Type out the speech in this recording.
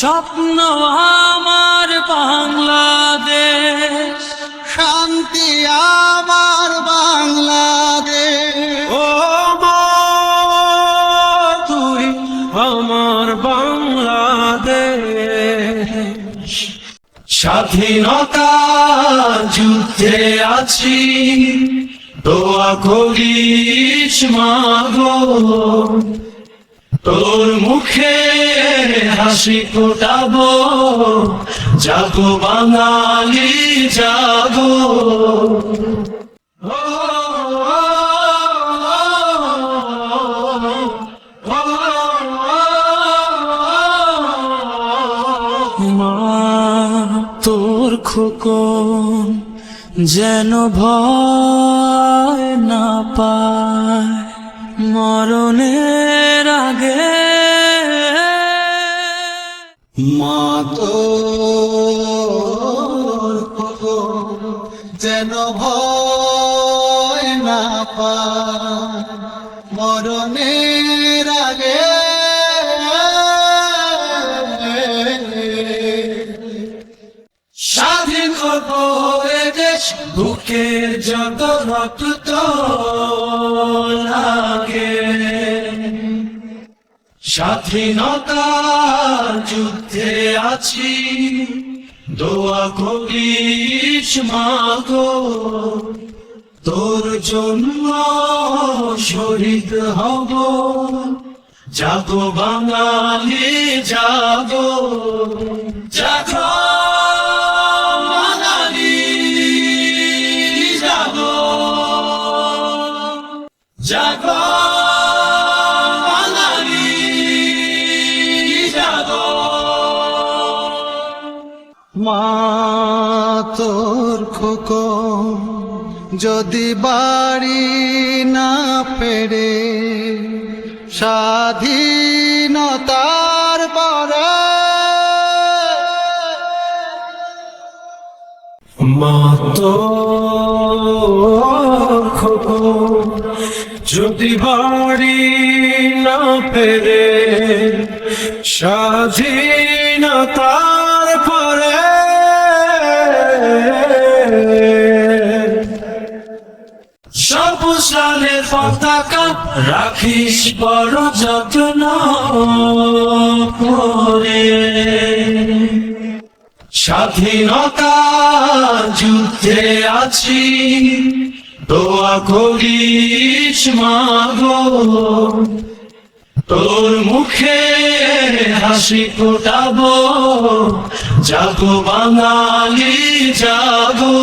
স্বপ্ন আমার বাংলাদেশ। শান্তি আমার বাংলাদেশ। ও তুই আমার বাংলাদেশ। স্বাধীনতা যুদ্ধে আছি দোয়া করিস মাগো। তোর মুখে হাসি ফোটাবো জাগো বাঙালি জাগো তোর খোকন যেন ভয় না পায় মরণের আগে মা তো যেন ভয় না পায়। মরণের আগে স্বাধীন হব দেশ বুকের যত রক্ত লাগে। স্বাধীনতা যুদ্ধে আছি। দোয়া করিস মাগো, তোর জন্য শহীদ হব। জাগো বাঙালি, জাগো। জাগো বাঙালি, জাগো। জাগো মা, তোর যদি বাড়ি না পেরে স্বাধীনতার পরে। মাতো যদি বাড়ি না পেরে স্বাধীনতার পরে। সব সালের পতাকা রাখিস বড় যত্ন করে। স্বাধীনতা যুদ্ধে আছি, দোয়া করিস মাগো। তোর মুখে হাসি ফোটাবো, জাগো বাঙালি জাগো।